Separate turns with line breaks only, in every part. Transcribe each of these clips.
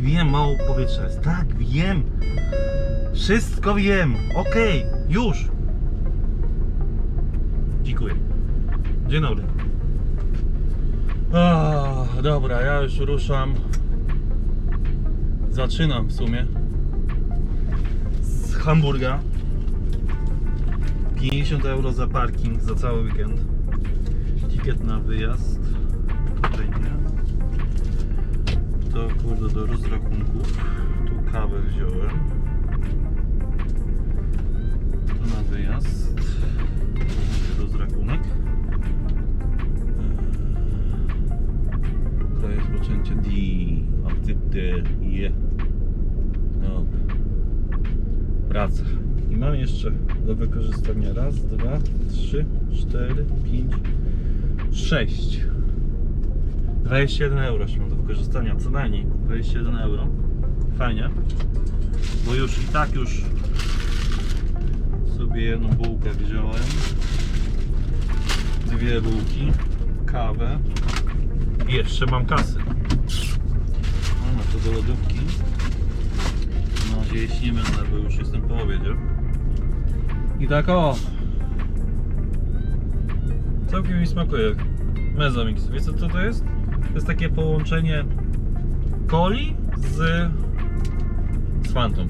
Wiem, mało powietrza jest. Tak, wiem. Wszystko wiem. Okej, już. Dziękuję. Dzień dobry. O, dobra, ja już ruszam. Zaczynam w sumie. Z Hamburga. 50 euro za parking za cały weekend. Ticket na wyjazd. To kurde do rozrachunków. Tu kawę wziąłem. To na wyjazd. Rozrachunek. Eee, To jest rozpoczęcie D. Aktypty je. Dobra. Wraca. I mam jeszcze do wykorzystania raz, dwa, trzy, cztery, pięć, sześć. 21 euro mam do wykorzystania, co najmniej 21 euro. Fajnie, bo już i tak już sobie jedną bułkę wziąłem, dwie bułki, kawę i jeszcze mam kasy. No, no to do lodówki. Mam nadzieję, jeśli nie będę, bo już jestem po obiedzie. I tak o! Całkiem mi smakuje. Mezomix. Wiesz co to jest? To jest takie połączenie coli z, z Fantą.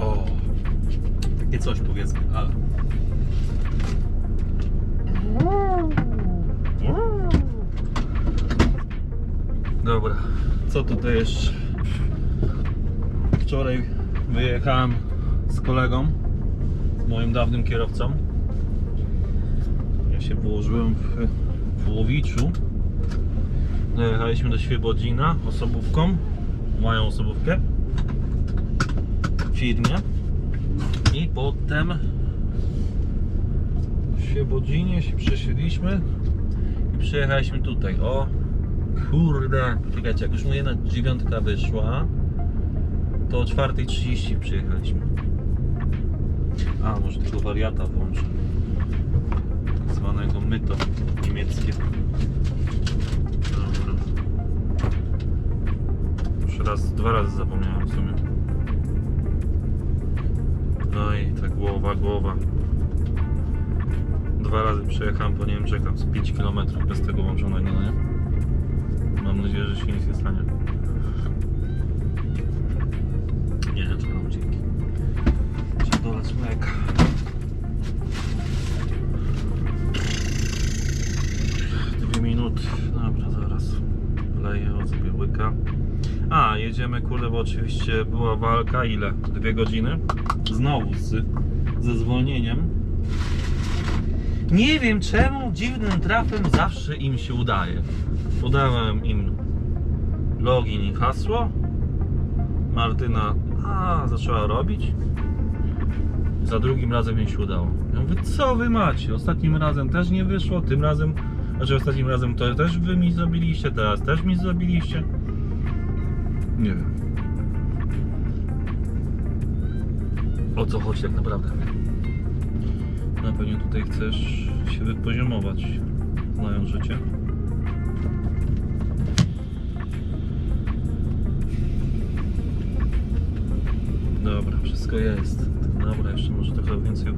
O, takie coś powiedzmy, ale. Dobra, co tutaj jeszcze? Wczoraj wyjechałem z kolegą, moim dawnym kierowcą. Ja się położyłem w, w Łowiczu. Dojechaliśmy do Świebodzina osobówką, moją osobówkę w firmie. I potem w Świebodzinie się przesiedliśmy i przyjechaliśmy tutaj. O kurde, czekajcie, jak już jedna dziewiątka wyszła, to o 4.30 przyjechaliśmy. A, może tego wariata włączę. Tak zwanego myto niemieckie. Dobra. Już raz, dwa razy zapomniałem w sumie. No i ta głowa, głowa. Dwa razy przejechałem po Niemczech, z 5 km bez tego włączonego, no nie? Mam nadzieję, że się nic nie stanie. Dolać mleka. Dwie minuty. Dobra, zaraz leję od sobie łyka. A, jedziemy, kurde, bo oczywiście była walka. Ile? Dwie godziny? Znowu z, ze zwolnieniem. Nie wiem czemu dziwnym trafem zawsze im się udaje. Podałem im login i hasło. Martyna a, zaczęła robić. Za drugim razem jej się udało. Ja mówię, co wy macie? Ostatnim razem też nie wyszło, tym razem, znaczy ostatnim razem to też wy mi zrobiliście, teraz też mi zrobiliście. Nie wiem. O co chodzi tak naprawdę? Na pewno tutaj chcesz się wypoziomować, znając życie. Dobra, wszystko jest. Dobra, jeszcze może trochę więcej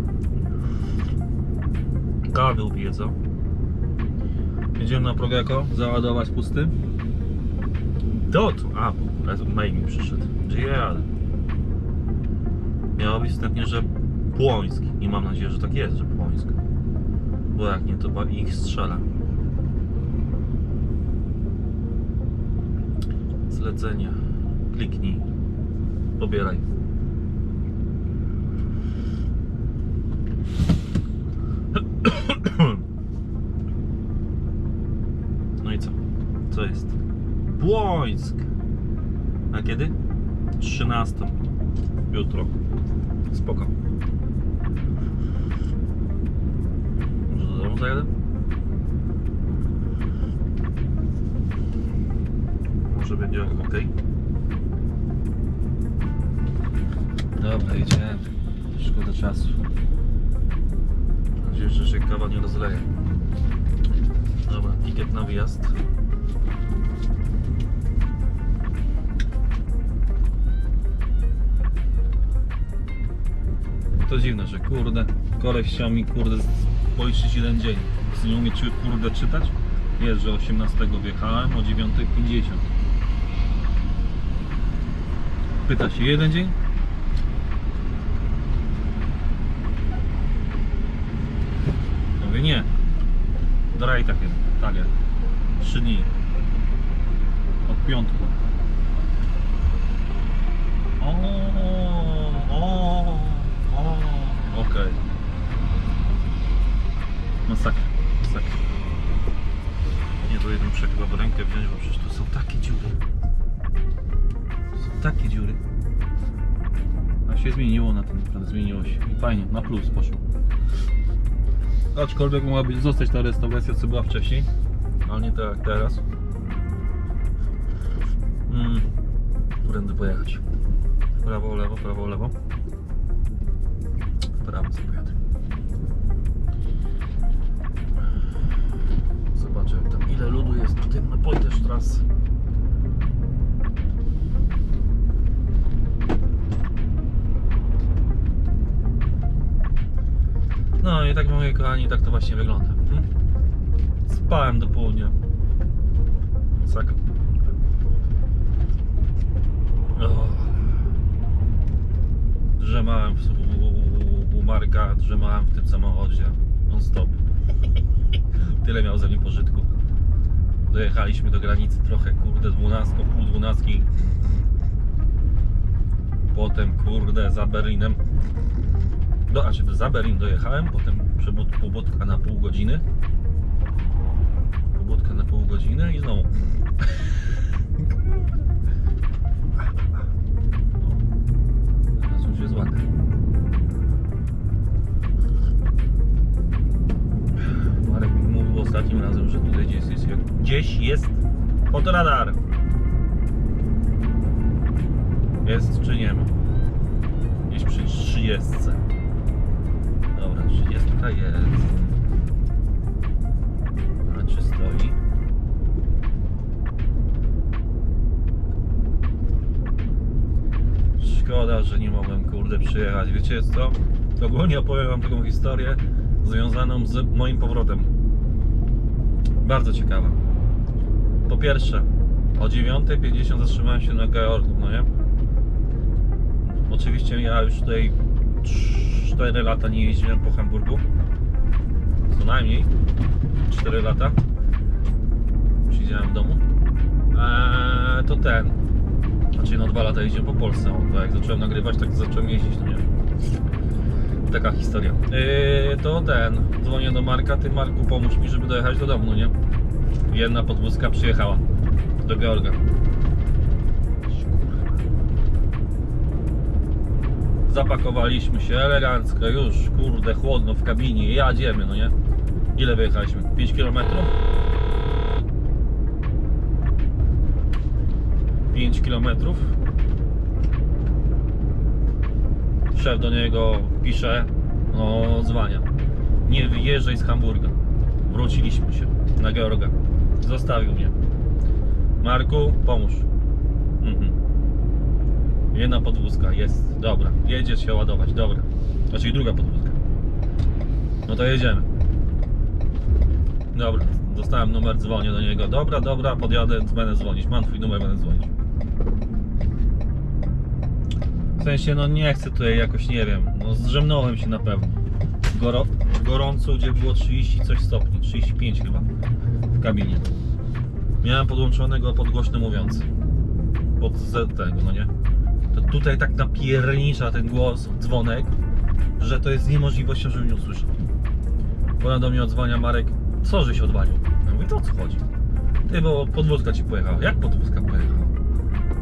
kawy upiję, co? Jedziemy na Progeko, załadować pusty. To tu, a, mail mi przyszedł. Jadę? Miało być wstępnie, że Płońsk i mam nadzieję, że tak jest, że Płońsk. Bo jak nie, to ich strzela. Zlecenie. Kliknij. Pobieraj. No i co? Co jest? Błońsk! A kiedy? 13. Jutro. Spoko. Może do domu zajadę? Może będzie ok. Dobra, jedziemy. Szkoda czasu. Mam nadzieję, że się kawa nie rozleje. ticket na wyjazd. To dziwne, że kurde, koleś chciał mi kurde policzyć jeden dzień. Nie umie czy, kurde czytać? Jest, że 18 wjechałem o 9.50. Pyta się jeden dzień? Mówię nie. Draj tak jest, tak jest. Trzy dni. Od piątku. O, okej. Masakra, masakra. Nie do jedną trzeba w rękę wziąć, bo przecież tu są takie dziury. Są takie dziury. A się zmieniło na tym, naprawdę zmieniło się. I fajnie, na plus poszło. Aczkolwiek mogła być zostać ta restauracja, co była wcześniej, ale nie tak jak teraz. Mm. Którędy pojechać? Prawo, lewo, prawo, lewo. W prawo sobie pojadę. Zobaczę tam ile ludu jest na tym na Poiterstrasse. No i tak moi kochani, tak to właśnie wygląda. Hmm? Spałem do południa. Oh. Drzemałem w, u Marka, drzemałem w tym samochodzie non stop. Tyle miał ze mnie pożytku. Dojechaliśmy do granicy trochę, kurde, 12, pół 12. Potem, kurde, za Berlinem. Do, znaczy za Berlin dojechałem, potem przebud, pobudka na pół godziny. Pobudka na pół godziny i znowu. Teraz już jest ładnie. Ostatnim razem, że tutaj gdzieś jest, gdzieś jest fotoradar. Jest czy nie ma? Gdzieś przy 30. Dobra, 30 jest. A czy stoi? Szkoda, że nie mogłem kurde przyjechać. Wiecie co? Ogólnie opowiem wam taką historię związaną z moim powrotem. Bardzo ciekawa. Po pierwsze, o 9.50 zatrzymałem się na Georgu, no nie? Oczywiście ja już tutaj 4 lata nie jeździłem po Hamburgu. Co najmniej 4 lata. Siedziałem w domu. Eee, to ten. Znaczy no 2 lata jeździłem po Polsce. O, to jak zacząłem nagrywać, tak zacząłem jeździć, no nie? Taka historia. Eee, to ten. Dzwonię do Marka, ty Marku pomóż mi, żeby dojechać do domu, no nie? Jedna podwózka przyjechała do Georga. Zapakowaliśmy się elegancko, już kurde chłodno w kabinie, jadziemy, no nie? Ile wyjechaliśmy? 5 km? 5 km. Szef do niego pisze, no dzwania. Nie wyjeżdżaj z Hamburga. Wróciliśmy się na Georga. Zostawił mnie. Marku, pomóż. Mhm. Jedna podwózka jest, dobra. Jedzie się ładować, dobra. Znaczy druga podwózka. No to jedziemy. Dobra, dostałem numer, dzwonię do niego. Dobra, dobra, podjadę, będę dzwonić. Mam twój numer, będę dzwonić. W sensie, no nie chcę tutaj jakoś, nie wiem, no zdrzemnąłem się na pewno. Goro, gorąco, gdzie było 30 coś stopni, 35 chyba w kabinie. Miałem podłączonego podgłośny mówiący. Pod z tego, no nie? To tutaj tak napiernicza ten głos, dzwonek, że to jest niemożliwością, żebym nie usłyszał. Potem do mnie odzwania Marek, co żeś odwalił? Ja mówię, to o co chodzi? Ty, bo podwózka ci pojechała. Jak podwózka pojechała?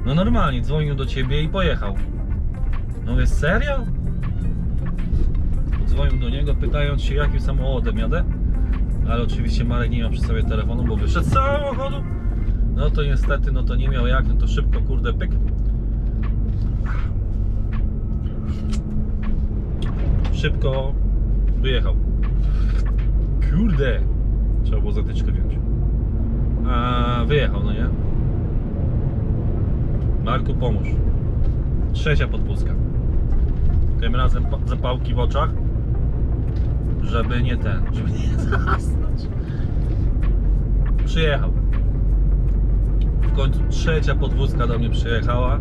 No normalnie, dzwonił do ciebie i pojechał. No mówię, serio? Dzwonił do niego, pytając się, jakim samochodem jadę. Ale oczywiście Marek nie miał przy sobie telefonu, bo wyszedł z samochodu. No to niestety, no to nie miał jak, no to szybko, kurde, pyk. Szybko wyjechał. Kurde! Trzeba było zatyczkę wziąć. A, wyjechał, no nie? Marku, pomóż. Trzecia podwózka. Tym razem pa- zapałki w oczach, żeby nie ten, żeby nie zasnąć. Przyjechał. W końcu trzecia podwózka do mnie przyjechała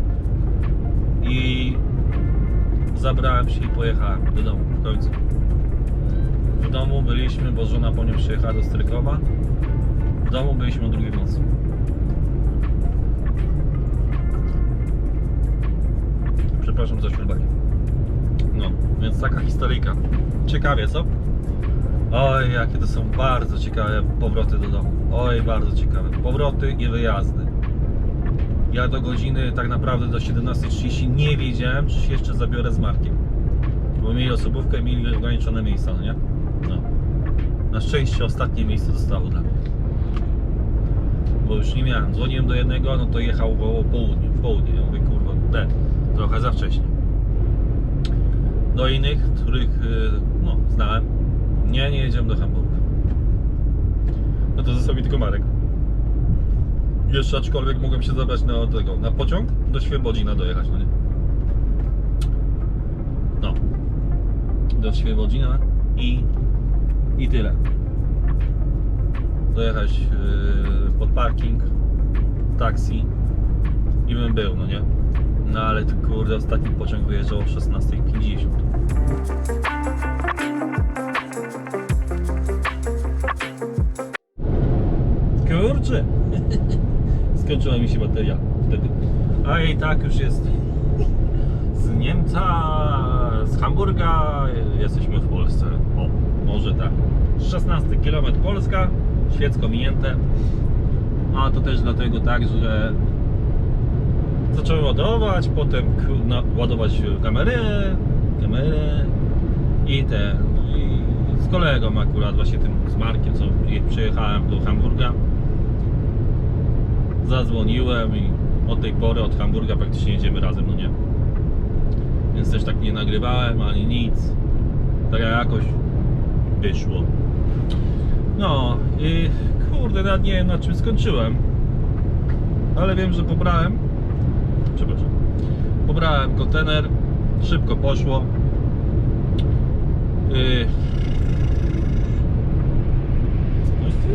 i zabrałem się i pojechałem do domu w końcu. W domu byliśmy, bo żona po nią przyjechała do Strykowa. W domu byliśmy o drugiej nocy. Przepraszam za śrubanie. No, więc taka historyjka. Ciekawie, co? Oj, jakie to są bardzo ciekawe powroty do domu. Oj, bardzo ciekawe. Powroty i wyjazdy. Ja do godziny, tak naprawdę do 17.30 nie wiedziałem, czy się jeszcze zabiorę z Markiem. Bo mieli osobówkę, mieli ograniczone miejsca, no nie? No. Na szczęście ostatnie miejsce zostało dla mnie. Bo już nie miałem. Dzwoniłem do jednego, no to jechał o południu, w południe. Ja mówię, kurwa, de, trochę za wcześnie. Do innych, których, y, no, znałem, nie, nie jedziemy do Hamburga. No to został mi tylko Marek. Jeszcze aczkolwiek mogłem się zabrać na tego, na pociąg do Świebodzina dojechać, no nie? No. Do Świebodzina i, i tyle. Dojechać yy, pod parking, taksi i bym był, no nie? No ale kurde, ostatni pociąg wyjeżdżał o 16.50. Kurczę! Skończyła mi się bateria wtedy. A i tak już jest z Niemca, z Hamburga jesteśmy w Polsce. O, może tak. 16 km Polska, świecko minięte. A to też dlatego tak, że zacząłem ładować, potem ładować kamerę, kamerę i ten. I z kolegą akurat, właśnie tym z Markiem, co je- przyjechałem do Hamburga. Zadzwoniłem i od tej pory od Hamburga praktycznie jedziemy razem, no nie? Więc też tak nie nagrywałem ani nic. Tak jakoś wyszło. No i kurde, nawet nie wiem na czym skończyłem. Ale wiem, że pobrałem. Przepraszam. Pobrałem kontener. Szybko poszło. Yy.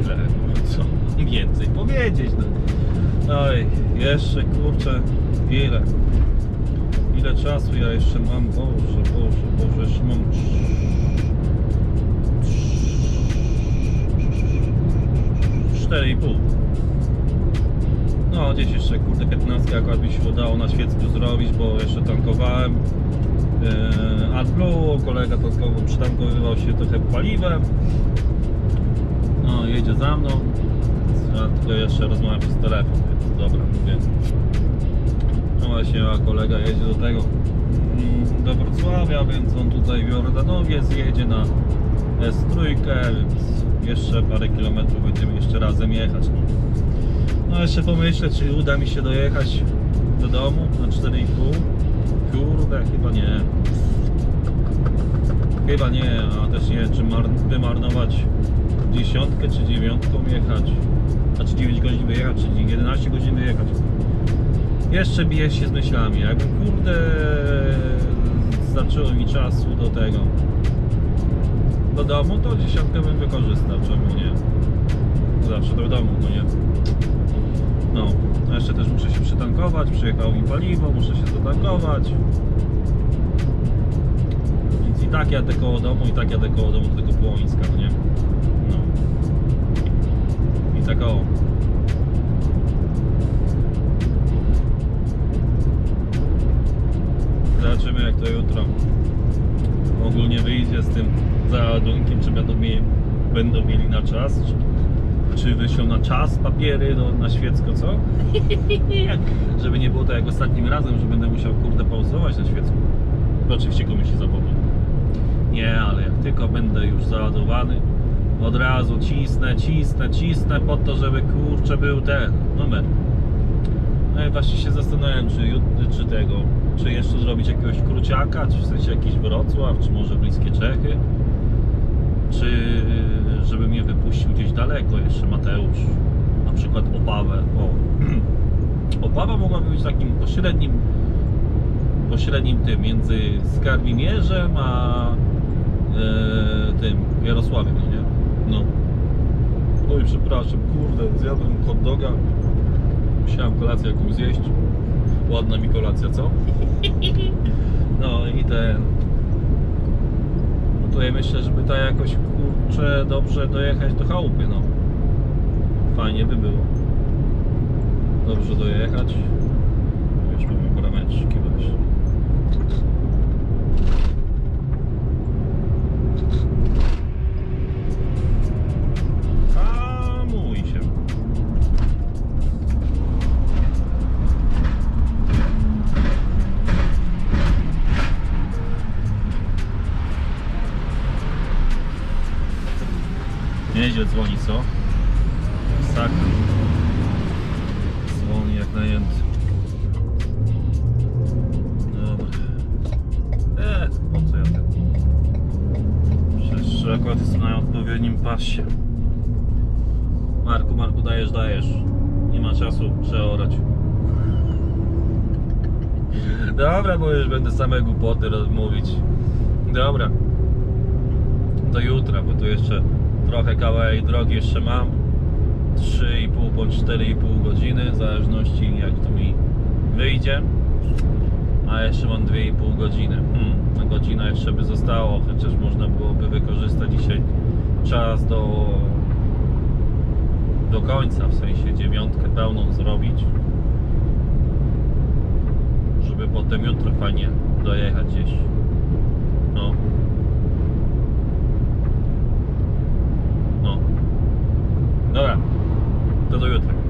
No. No Co więcej powiedzieć? No. Oj, jeszcze kurczę, ile? Ile czasu ja jeszcze mam? Boże, Boże, Boże, jeszcze mam. Cztery i pół. No, gdzieś jeszcze kurde 15 akurat mi się udało na świecku zrobić, bo jeszcze tankowałem. Yy, AdBlue, kolega tankował, przytankowywał się trochę paliwem. No, jedzie za mną. Ja tylko jeszcze rozmawiam przez telefon, więc dobra, mówię. No właśnie, a kolega jedzie do tego mm, do Wrocławia, więc on tutaj w Jordanowie zjedzie na S3, więc jeszcze parę kilometrów będziemy jeszcze razem jechać. No, jeszcze pomyślę, czy uda mi się dojechać do domu na 4,5. Kurde, chyba nie. Chyba nie, a też nie czy mar- wymarnować dziesiątkę czy dziewiątką jechać. Znaczy 9 godzin wyjechać, czy 11 godzin wyjechać. Jeszcze biję się z myślami. Jakby kurde starczyło mi czasu do tego. Do domu to dziesiątkę bym wykorzystał, czemu nie? Zawsze w domu, no nie? Się przytankować, przyjechało mi paliwo, muszę się zatankować. Więc i tak jadę koło domu, i tak jadę koło domu do tego Płońska, no nie? No. I tak o. Zobaczymy jak to jutro ogólnie wyjdzie z tym załadunkiem, czy będą mieli, będą mieli na czas, czy, czy wyślą na czas papiery do, na świecko, co? Żeby nie było tak jak ostatnim razem, że będę musiał kurde pauzować na świecku. To oczywiście komuś się zapomni. Nie, ale jak tylko będę już załadowany, od razu cisnę, cisnę, cisnę po to, żeby kurczę był ten numer. No i właśnie się zastanawiam, czy, czy tego, czy jeszcze zrobić jakiegoś kruciaka, czy w sensie jakiś Wrocław, czy może bliskie Czechy, czy żeby mnie wypuścił gdzieś daleko jeszcze Mateusz. na przykład Opawę. O. Opawa mogłaby być takim pośrednim pośrednim tym między Skarbimierzem a e, tym Jarosławiem, no nie? No. Oj, przepraszam, kurde, zjadłem hot doga. Musiałem kolację jakąś zjeść. Ładna mi kolacja, co? No i ten. Tutaj myślę, żeby ta jakoś kurczę dobrze dojechać do chałupy, no. Fajnie by było. Dobrze dojechać. Już mamy brameczki właśnie. Co? Sak. Dzwoni jak najęty. Dobra. Eee, po co ja ten? Przecież akurat jestem na odpowiednim pasie. Marku, Marku, dajesz, dajesz. Nie ma czasu przeorać. Dobra, bo już będę same głupoty rozmówić. Dobra. Do jutra, bo tu jeszcze trochę kawałek drogi jeszcze mam. 3,5 bądź 4,5 godziny, w zależności jak to mi wyjdzie. A jeszcze mam 2,5 godziny. Hmm, na godzinę jeszcze by zostało, chociaż można byłoby wykorzystać dzisiaj czas do do końca, w sensie dziewiątkę pełną zrobić. Żeby potem jutro fajnie dojechać gdzieś. No. No. Do jutra.